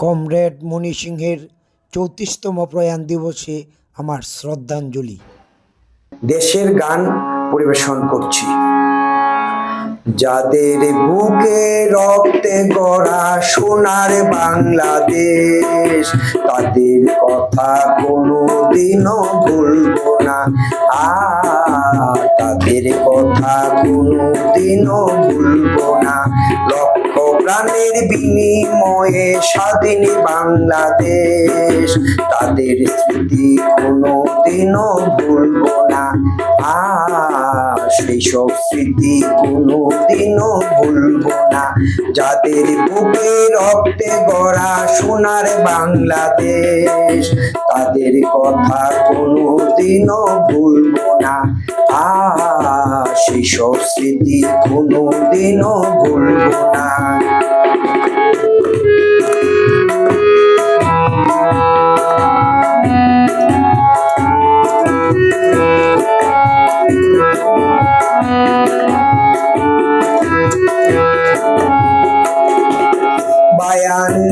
Comrade মণি সিংহের চৌত্রিশতম প্রয়াণ দিবসে আমার শ্রদ্ধাঞ্জলি। দেশের গান পরিবেশন করছি। যাদের বুকে রক্তে গড়া সোনার বাংলাদেশ, তাদের কথা কোনো দিনও ভুলবো না। তাদের কথা কোনো দিনও ভুলবো না। লক্ষ প্রাণের বিনিময়ে স্বাধীন বাংলাদেশ। তাদের স্মৃতি কোনো দিনও ভুলবো না। সেই সব স্মৃতি কোনো দিনও ভুলবো না। যাদের বুকে রক্তে গড়া সোনার বাংলাদেশ, তাদের কথা কোনো দিনও ভুলবো না। সেই সব স্মৃতি কোনো দিনও ভুলবো না।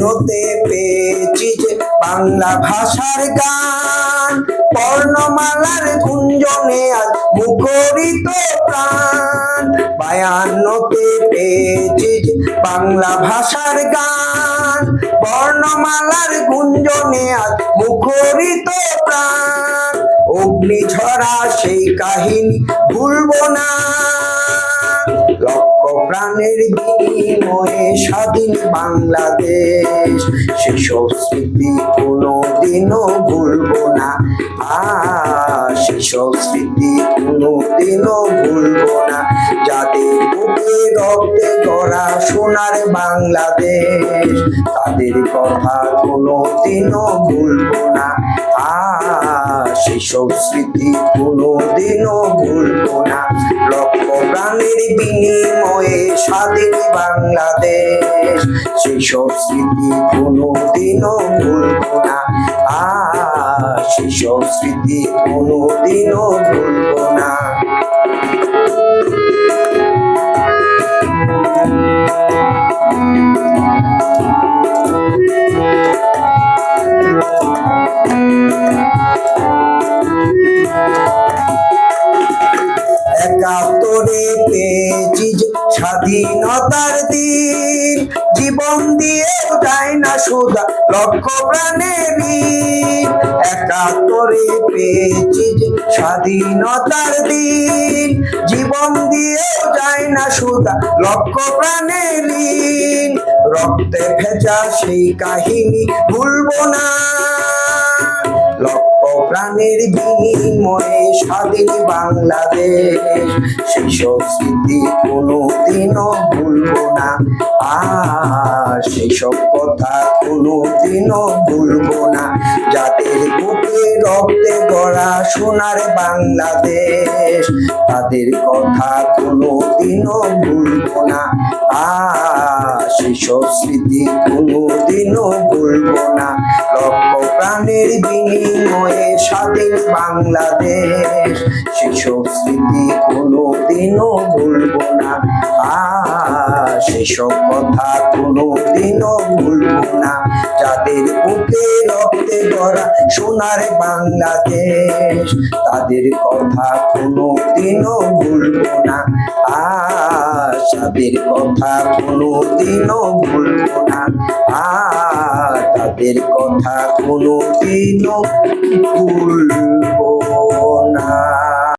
বায়ান্নতে পেয়েছি যে বাংলা ভাষার গান, বর্ণমালার গুঞ্জনে আজ মুখরিত প্রাণ। বায়ান্নতে পেয়েছি যে বাংলা ভাষার গান, বর্ণমালার গুঞ্জনে আজ মুখরিত প্রাণ। অগ্নিঝরা সেই কাহিনী ভুলব না। লক্ষ প্রাণের বিনিময়ে স্বাধীন বাংলাদেশ। সেসব স্মৃতি কোনো দিনও ভুলবো না। আ সেসব স্মৃতি কোনো দিনও ভুলবো না। যাদের বুকে রক্তে গড়া সোনার বাংলাদেশ, তাদের কথা কোনো দিনও ভুলবো না। আ সেসব স্মৃতি কোনো দিনও ভুলবো না। লক্ষ প্রাণের বিনিময়ে স্বাধীন বাংলাদেশ। সেসব স্মৃতি কোনো দিনও ভুলবো না। আ সেসব স্মৃতি কোনো দিনও ভুলবো না। স্বাধীনতার দিন, জীবন দিয়ে যায় না সুদা, লক্ষ প্রাণের একাত্তরে পেয়েছি স্বাধীনতার দিন, জীবন দিয়েও যায় না সুদা, লক্ষ প্রাণের রক্তে ভেজা সেই কাহিনী ভুলবো না। লক্ষ প্রাণের বিনিময়ে স্বাধীন বাংলাদেশ। সেসব স্মৃতি কোনো দিনও ভুলব না। সেসব কথা কোনো দিনও ভুলবো না। যাদের বুকে রক্তে গড়া সোনার বাংলাদেশ, তাদের কথা কোনো দিনও ভুলবো না। আর সেসব স্মৃতি কোনো দিনও ভুলবো না। প্রাণের বিনিময়ে স্বাধীন বাংলাদেশ। সেসব কথা কোনো দিনও ভুলবো না। যাদের বুকে রক্তে গড়া সোনার বাংলাদেশ, তাদের কথা কোনো দিনও ভুলবো না। আর তাদের কথা কোনো দিনও ভুলবো না। আর তাদের কথা কোনো দিনও ভুলবো